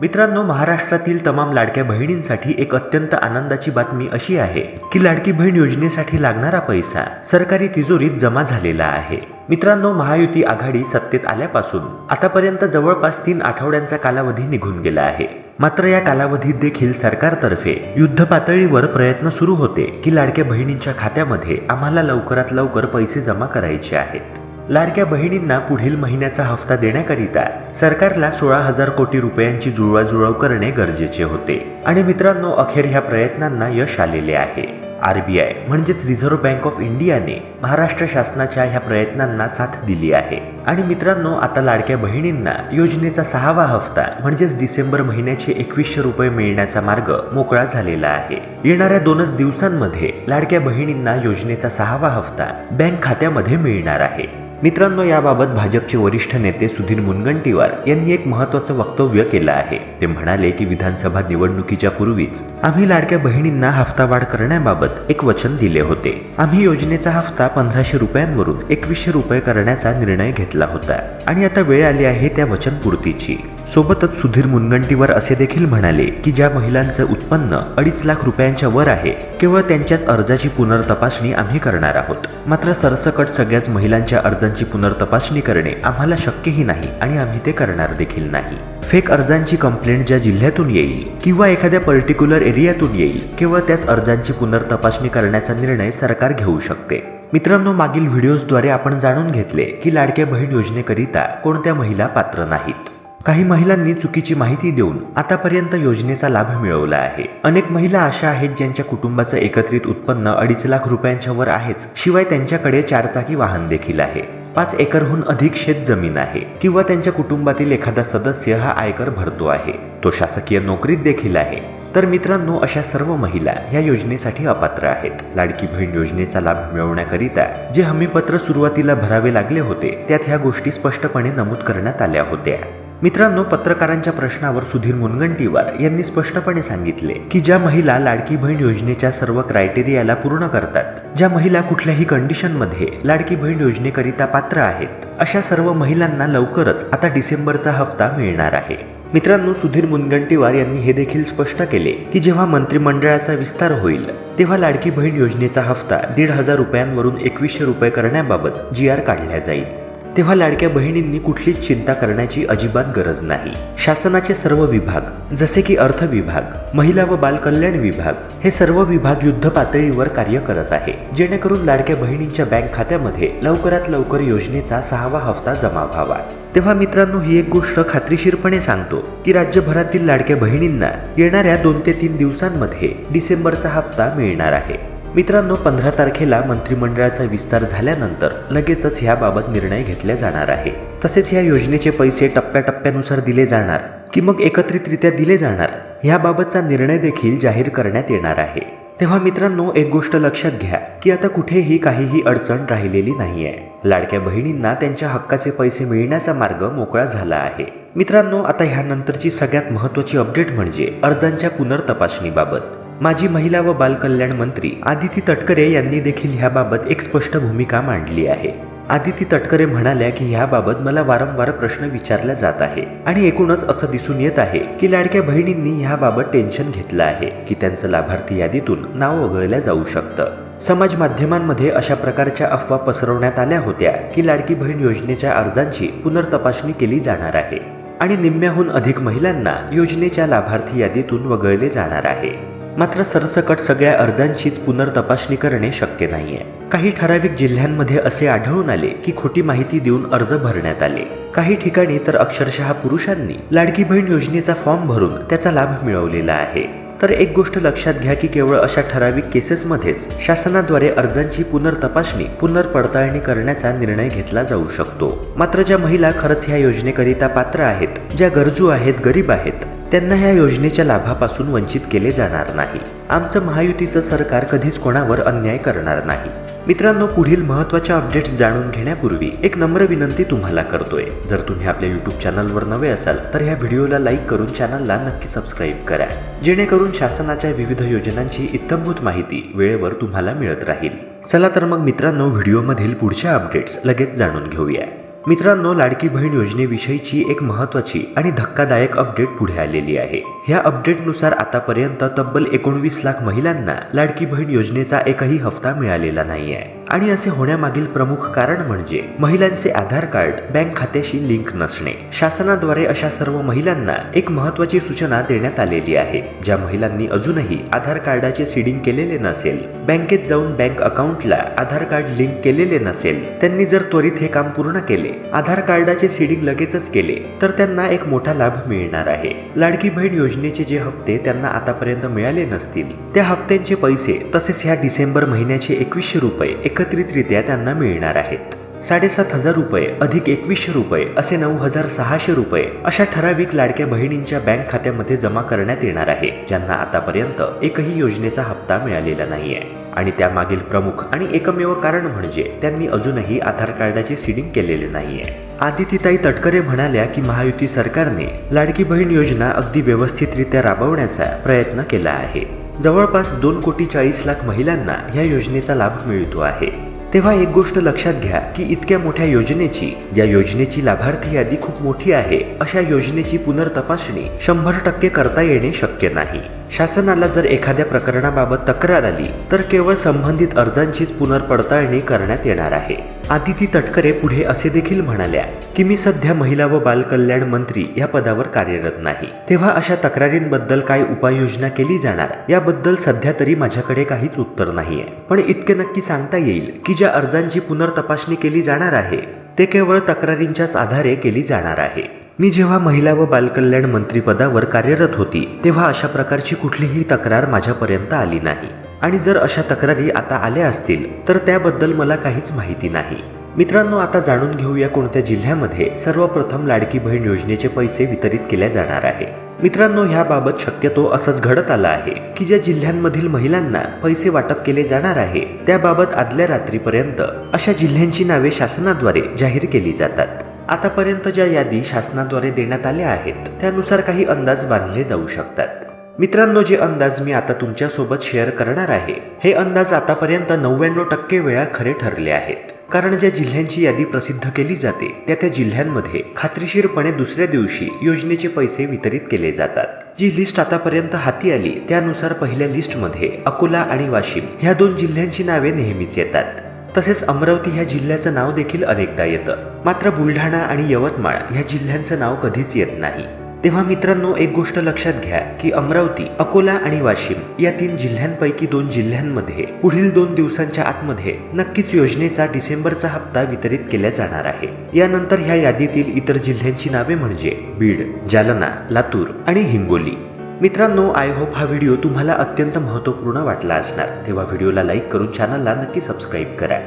मित्रांनो महाराष्ट्रातील तमाम लाडक्या बहिणींसाठी एक अत्यंत आनंदाची बातमी अशी आहे की लाडकी बहीण योजनेसाठी लागणारा पैसा सरकारी तिजोरीत जमा झालेला आहे. मित्रांनो महायुती आघाडी सत्तेत आल्यापासून आतापर्यंत जवळपास तीन आठवड्यांचा कालावधी निघून गेला आहे. मात्र या कालावधीत देखील सरकारतर्फे युद्ध पातळीवर प्रयत्न सुरू होते की लाडक्या बहिणींच्या खात्यामध्ये आम्हाला लवकरात लवकर पैसे जमा करायचे आहेत. लाडक्या बहिणींना पुढील महिन्याचा हप्ता देण्याकरिता सरकारला सोळा हजार कोटी रुपयांची जुळवाजुळव करणे गरजेचे होते. आणि मित्रांनो अखेर ह्या प्रयत्नांना यश आलेले आहे. आरबीआय म्हणजेच रिझर्व्ह बँक ऑफ इंडियाने महाराष्ट्र शासनाच्या ह्या प्रयत्नांना साथ दिली आहे. आणि मित्रांनो आता लाडक्या बहिणींना योजनेचा सहावा हप्ता म्हणजेच डिसेंबर महिन्याचे एकवीसशे रुपये मिळण्याचा मार्ग मोकळा झालेला आहे. येणाऱ्या दोनच दिवसांमध्ये लाडक्या बहिणींना योजनेचा सहावा हप्ता बँक खात्यामध्ये मिळणार आहे. मित्रांनो याबाबत भाजपचे वरिष्ठ नेते सुधीर मुनगंटीवार यांनी एक महत्वाचं वक्तव्य केलं आहे. ते म्हणाले की विधानसभा निवडणुकीच्या पूर्वीच आम्ही लाडक्या बहिणींना हफ्ता वाढ करण्याबाबत एक वचन दिले होते. आम्ही योजनेचा हफ्ता पंधराशे रुपयांवरून एकवीसशे रुपये करण्याचा निर्णय घेतला होता. आणि आता वेळ आली आहे त्या वचनपूर्तीची. सोबतच सुधीर मुनगंटीवर असे देखील म्हणाले की ज्या महिलांचं उत्पन्न अडीच लाख रुपयांच्या वर आहे केवळ त्यांच्याच अर्जाची पुनर्तपासणी आम्ही करणार आहोत. मात्र सरसकट सगळ्याच महिलांच्या अर्जांची पुनर्तपासणी करणे आम्हाला शक्यही नाही आणि आम्ही ते करणार देखील नाही. फेक अर्जांची कंप्लेंट ज्या जिल्ह्यातून येईल किंवा एखाद्या पर्टिक्युलर एरियातून येईल केवळ त्याच अर्जांची पुनर्तपासणी करण्याचा निर्णय सरकार घेऊ शकते. मित्रांनो मागील व्हिडिओजद्वारे आपण जाणून घेतले की लाडक्या बहीण योजनेकरिता कोणत्या महिला पात्र नाहीत. काही महिलांनी चुकीची माहिती देऊन आतापर्यंत योजनेचा लाभ मिळवला आहे. अनेक महिला अशा आहेत ज्यांच्या कुटुंबाचं एकत्रित उत्पन्न अडीच लाख रुपयांच्या वर आहेच. शिवाय त्यांच्याकडे चारचाकी वाहन देखील आहे. पाच एकरहून अधिक शेत जमीन आहे किंवा त्यांच्या कुटुंबातील एखादा सदस्य हा आयकर भरतो आहे. तो शासकीय नोकरीत देखील आहे. तर मित्रांनो अशा सर्व महिला या योजनेसाठी अपात्र आहेत. लाडकी बहीण योजनेचा लाभ मिळवण्याकरिता जे हमीपत्र सुरुवातीला भरावे लागले होते त्यात ह्या गोष्टी स्पष्टपणे नमूद करण्यात आल्या होत्या. मित्रांनो पत्रकारांच्या प्रश्नावर सुधीर मुनगंटीवार यांनी स्पष्टपणे सांगितले की ज्या महिला लाडकी बहीण योजनेच्या सर्व क्रायटेरियाला पूर्ण करतात ज्या महिला कुठल्याही कंडिशनमध्ये लाडकी बहीण योजनेकरिता पात्र आहेत अशा सर्व महिलांना लवकरच आता डिसेंबरचा हप्ता मिळणार आहे. मित्रांनो सुधीर मुनगंटीवार यांनी हे देखील स्पष्ट केले की जेव्हा मंत्रिमंडळाचा विस्तार होईल तेव्हा लाडकी बहीण योजनेचा हप्ता दीड हजार रुपयांवरून एकवीसशे रुपये करण्याबाबत जी आर काढल्या जाईल. तेव्हा लाडक्या बहिणींनी कुठलीच चिंता करण्याची अजिबात गरज नाही. शासनाचे सर्व विभाग जसे की अर्थ विभाग महिला व बालकल्याण विभाग हे सर्व विभाग युद्ध पातळीवर कार्य करत आहे. जेणेकरून लाडक्या बहिणींच्या बँक खात्यामध्ये लवकरात लवकर योजनेचा सहावा हप्ता जमा व्हावा. तेव्हा मित्रांनो ही एक गोष्ट खात्रीशीरपणे सांगतो की राज्यभरातील लाडक्या बहिणींना येणाऱ्या दोन ते तीन दिवसांमध्ये डिसेंबरचा हप्ता मिळणार आहे. मित्रांनो पंधरा तारखेला मंत्रिमंडळाचा विस्तार झाल्यानंतर लगेचच ह्याबाबत निर्णय घेतला जाणार आहे. तसेच ह्या योजनेचे पैसे टप्प्याटप्प्यानुसार दिले जाणार की मग एकत्रितरित्या दिले जाणार ह्याबाबतचा निर्णय देखील जाहीर करण्यात येणार आहे. तेव्हा मित्रांनो एक गोष्ट लक्षात घ्या की आता कुठेही काहीही अडचण राहिलेली नाहीये. लाडक्या बहिणींना त्यांच्या हक्काचे पैसे मिळण्याचा मार्ग मोकळा झाला आहे. मित्रांनो आता ह्यानंतरची सगळ्यात महत्त्वाची अपडेट म्हणजे अर्जांच्या पुनर्तपासणीबाबत. माजी महिला व बालकल्याण मंत्री आदिती तटकरे यांनी देखील ह्याबाबत एक स्पष्ट भूमिका मांडली आहे. आदिती तटकरे म्हणाल्या की ह्याबाबत मला वारंवार प्रश्न विचारला जात आहे. आणि एकूणच असं दिसून येत आहे की लाडक्या बहिणींनी ह्याबाबत टेन्शन घेतलं आहे की त्यांचं लाभार्थी यादीतून नाव वगळल्या जाऊ शकतं. समाज माध्यमांमध्ये अशा प्रकारच्या अफवा पसरवण्यात आल्या होत्या की लाडकी बहीण योजनेच्या अर्जांची पुनर्तपासणी केली जाणार आहे. आणि निम्म्याहून अधिक महिलांना योजनेच्या लाभार्थी यादीतून वगळले जाणार आहे. मात्र सरसकट सगळ्या अर्जांचीच पुनर्तपासणी करणे शक्य नाही आहे काही ठराविक जिल्ह्यांमध्ये असे आढळून आले की खोटी माहिती देऊन अर्ज भरण्यात आले. काही ठिकाणी तर अक्षरशः पुरुषांनी लाडकी बहीण योजनेचा फॉर्म भरून त्याचा लाभ मिळवलेला आहे. तर एक गोष्ट लक्षात घ्या की केवळ अशा ठराविक केसेसमध्येच शासनाद्वारे अर्जांची पुनर्तपासणी पुनर्पडताळणी करण्याचा निर्णय घेतला जाऊ शकतो. मात्र ज्या महिला खरंच ह्या योजनेकरिता पात्र आहेत ज्या गरजू आहेत गरीब आहेत त्यांना ह्या योजनेच्या लाभापासून वंचित केले जाणार नाही. आमचं महायुतीचं सरकार कधीच कोणावर अन्याय करणार नाही. मित्रांनो पुढील महत्त्वाच्या अपडेट्स जाणून घेण्यापूर्वी एक नम्र विनंती तुम्हाला करतोय. जर तुम्ही आपल्या यूट्यूब चॅनलवर नवे असाल तर ह्या व्हिडिओला लाईक करून चॅनलला नक्की सबस्क्राईब करा. जेणेकरून शासनाच्या विविध योजनांची इत्थंभूत माहिती वेळेवर तुम्हाला मिळत राहील. चला तर मग मित्रांनो व्हिडिओमधील पुढच्या अपडेट्स लगेच जाणून घेऊया. मित्रांनो लाडकी बहीण योजनेविषयीची एक महत्वाची आणि धक्कादायक अपडेट पुढे आलेली आहे. ह्या अपडेटनुसार आतापर्यंत तब्बल एकोणवीस लाख महिलांना लाडकी बहीण योजनेचा एकही हप्ता मिळालेला नाही आहे आणि असे होण्यामागील प्रमुख कारण म्हणजे महिलांचे आधार कार्ड बँक खात्याशी लिंक नसणे. शासनाद्वारे अशा सर्व महिलांना एक महत्वाची सूचना देण्यात आलेली आहे. ज्या महिलांनी अजूनही आधार कार्डाचे सीडिंग केलेले नसेल बँकेत जाऊन बँक अकाउंटला आधार कार्ड लिंक केलेले नसेल त्यांनी जर त्वरित हे काम पूर्ण केले आधार कार्डाचे सीडिंग लगेचच केले तर त्यांना एक मोठा लाभ मिळणार आहे. लाडकी बहीण योजनेचे जे हप्ते त्यांना आतापर्यंत मिळाले नसतील त्या हप्त्यांचे पैसे तसेच ह्या डिसेंबर महिन्याचे एकवीसशे रुपये एक एकत्रितरित्या त्यांना मिळणार आहेत. साडेसात हजार रुपये अधिक एकवीसशे रुपये असे नऊ हजार सहाशे रुपये अशा ठराविक लाडक्या बहिणींच्या बँक खात्यामध्ये जमा करण्यात येणार आहे ज्यांना आतापर्यंत एकही योजनेचा हप्ता मिळालेला नाहीये. आणि त्यामागील प्रमुख आणि एकमेव कारण म्हणजे त्यांनी अजूनही आधार कार्डाचे सीडिंग केलेले नाहीये. आदितीताई तटकरे म्हणाल्या की महायुती सरकारने लाडकी बहीण योजना अगदी व्यवस्थितरित्या राबवण्याचा प्रयत्न केला आहे. जवळपास दोन कोटी चाळीस लाख महिलांना या योजनेचा लाभ मिळतो आहे. तेव्हा एक गोष्ट लक्षात घ्या की इतक्या मोठ्या योजनेची या योजनेची लाभार्थी यादी खूप मोठी आहे. अशा योजनेची पुनर्तपासणी शंभर टक्के करता येणे शक्य नाही. शासनाला जर एखाद्या प्रकरणाबाबत तक्रार आली तर केवळ संबंधित अर्जांचीच पुनर्पडताळणी करण्यात येणार आहे. आदिती तटकरे पुढे असे देखील म्हणाल्या की मी सध्या महिला व बालकल्याण मंत्री या पदावर कार्यरत नाही. तेव्हा अशा तक्रारींबद्दल काय उपाययोजना केली जाणार? याबद्दल सध्या तरी माझ्याकडे काहीच उत्तर नाहीये. पण इतके नक्की सांगता येईल की ज्या अर्जांची पुनर्तपासणी केली जाणार आहे ते केवळ तक्रारींच्याच आधारे केली जाणार आहे. मी जेव्हा महिला व बालकल्याण मंत्रीपदावर कार्यरत होती तेव्हा अशा प्रकारची कुठलीही तक्रार माझ्यापर्यंत आली नाही. आणि जर अशा तक्रारी आता आल्या असतील तर त्याबद्दल मला काहीच माहिती नाही. मित्रांनो आता जाणून घेऊया कोणत्या जिल्ह्यामध्ये सर्वप्रथम लाडकी बहीण योजनेचे पैसे वितरित केले जाणार आहे. मित्रांनो ह्याबाबत शक्यतो असंच घडत आलं आहे की ज्या जिल्ह्यांमधील महिलांना पैसे वाटप केले जाणार आहे त्याबाबत आदल्या रात्रीपर्यंत अशा जिल्ह्यांची नावे शासनाद्वारे जाहीर केली जातात. आतापर्यंत ज्या यादी शासनाद्वारे देण्यात आल्या आहेत त्यानुसार काही अंदाज बांधले जाऊ शकतात. मित्रांनो जे अंदाज मी आता तुमच्यासोबत शेअर करणार आहे हे अंदाज आतापर्यंत नव्याण्णव टक्के वेळा खरे ठरले आहेत. कारण ज्या जिल्ह्यांची यादी प्रसिद्ध केली जाते त्या त्या जिल्ह्यांमध्ये खात्रीशीरपणे दुसऱ्या दिवशी योजनेचे पैसे वितरित केले जातात. जी लिस्ट आतापर्यंत हाती आली त्यानुसार पहिल्या लिस्टमध्ये अकोला आणि वाशिम ह्या दोन जिल्ह्यांची नावे नेहमीच येतात. तसेच अमरावती ह्या जिल्ह्याचं नाव देखील अनेकदा येतं. मात्र बुलढाणा आणि यवतमाळ ह्या जिल्ह्यांचं नाव कधीच येत नाही. तेव्हा मित्रांनो एक गोष्ट लक्षात घ्या की अमरावती अकोला आणि वाशिम या तीन जिल्ह्यांपैकी दोन जिल्ह्यांमध्ये पुढील दोन दिवसांच्या आतमध्ये नक्कीच योजनेचा डिसेंबरचा हप्ता वितरित केला जाणार आहे. यानंतर ह्या यादीतील इतर जिल्ह्यांची नावे म्हणजे बीड जालना लातूर आणि हिंगोली. मित्रांनो आय होप हा व्हिडिओ तुम्हाला अत्यंत महत्त्वपूर्ण वाटला असणार. तेव्हा व्हिडिओला लाईक करून चॅनलला नक्की सबस्क्राईब करा.